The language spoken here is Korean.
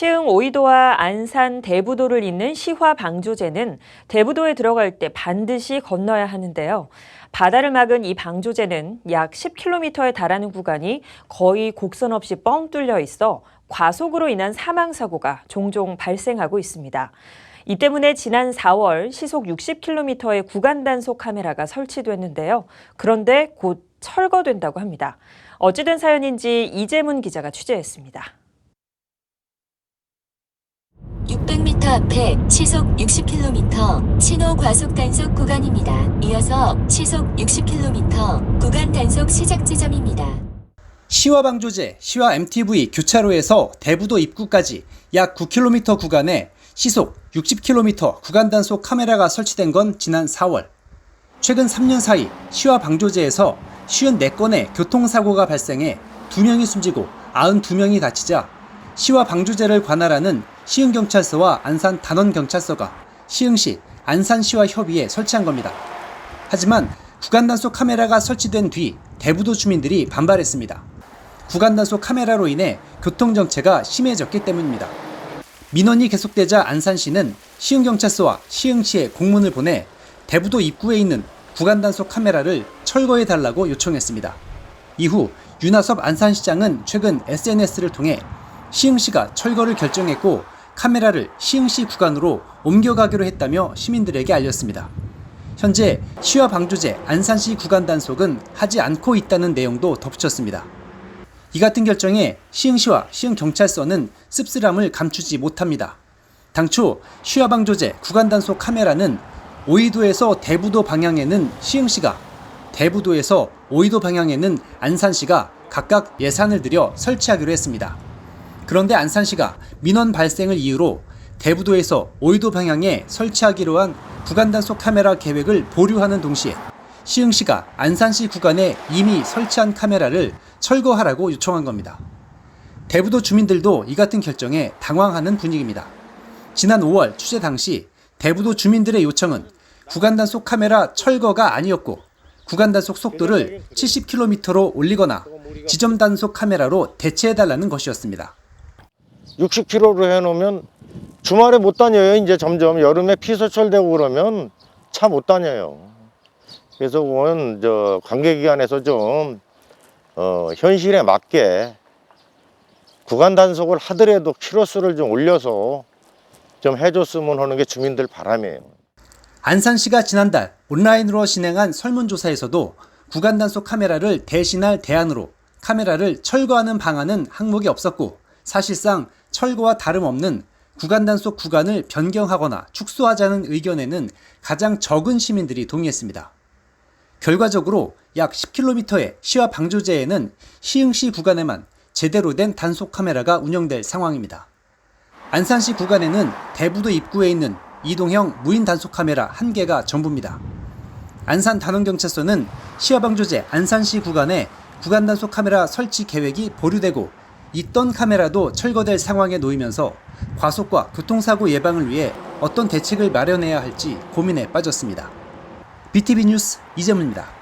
시흥 오이도와 안산 대부도를 잇는 시화 방조제는 대부도에 들어갈 때 반드시 건너야 하는데요. 바다를 막은 이 방조제는 약 10km에 달하는 구간이 거의 곡선 없이 뻥 뚫려 있어 과속으로 인한 사망 사고가 종종 발생하고 있습니다. 이 때문에 지난 4월 시속 60km의 구간 단속 카메라가 설치됐는데요. 그런데 곧 철거된다고 합니다. 어찌된 사연인지 이재문 기자가 취재했습니다. 600m 앞에 시속 60km 신호 과속 단속 구간입니다. 이어서 시속 60km 구간 단속 시작 지점입니다. 시화방조제 시화 MTV 교차로에서 대부도 입구까지 약 9km 구간에 시속 60km 구간 단속 카메라가 설치된 건 지난 4월. 최근 3년 사이 시화방조제에서 54건의 교통사고가 발생해 2명이 숨지고 92명이 다치자 시화방조제를 관할하는 시흥경찰서와 안산 단원경찰서가 시흥시 안산시와 협의해 설치한 겁니다. 하지만 구간 단속 카메라가 설치된 뒤 대부도 주민들이 반발했습니다. 구간 단속 카메라로 인해 교통 정체가 심해졌기 때문입니다. 민원이 계속되자 안산시는 시흥경찰서와 시흥시에 공문을 보내 대부도 입구에 있는 구간 단속 카메라를 철거해 달라고 요청했습니다. 이후 윤하섭 안산시장은 최근 SNS를 통해 시흥시가 철거를 결정했고 카메라를 시흥시 구간으로 옮겨가기로 했다며 시민들에게 알렸습니다. 현재 시와 방조제 안산시 구간 단속은 하지 않고 있다는 내용도 덧붙였습니다. 이 같은 결정에 시흥시와 시흥경찰서는 씁쓸함을 감추지 못합니다. 당초 시와 방조제 구간 단속 카메라는 오이도에서 대부도 방향에는 시흥시가 대부도에서 오이도 방향에는 안산시가 각각 예산을 들여 설치하기로 했습니다. 그런데 안산시가 민원 발생을 이유로 대부도에서 오이도 방향에 설치하기로 한 구간 단속 카메라 계획을 보류하는 동시에 시흥시가 안산시 구간에 이미 설치한 카메라를 철거하라고 요청한 겁니다. 대부도 주민들도 이 같은 결정에 당황하는 분위기입니다. 지난 5월 취재 당시 대부도 주민들의 요청은 구간 단속 카메라 철거가 아니었고 구간 단속 속도를 70km로 올리거나 지점 단속 카메라로 대체해달라는 것이었습니다. 60km로 해놓으면 주말에 못 다녀요. 이제 점점 여름에 피서철 되고 그러면 차 못 다녀요. 그래서 그건 저 관계기관에서 좀 어, 현실에 맞게 구간 단속을 하더라도 키로수를 좀 올려서 좀 해줬으면 하는 게 주민들 바람이에요. 안산시가 지난달 온라인으로 진행한 설문조사에서도 구간 단속 카메라를 대신할 대안으로 카메라를 철거하는 방안은 항목이 없었고 사실상 철거와 다름없는 구간 단속 구간을 변경하거나 축소하자는 의견에는 가장 적은 시민들이 동의했습니다. 결과적으로 약 10km의 시와 방조제에는 시흥시 구간에만 제대로 된 단속 카메라가 운영될 상황입니다. 안산시 구간에는 대부도 입구에 있는 이동형 무인 단속 카메라 한 개가 전부입니다. 안산 단원경찰서는 시화방조제 안산시 구간에 구간 단속 카메라 설치 계획이 보류되고 있던 카메라도 철거될 상황에 놓이면서 과속과 교통사고 예방을 위해 어떤 대책을 마련해야 할지 고민에 빠졌습니다. BTV 뉴스 이재문입니다.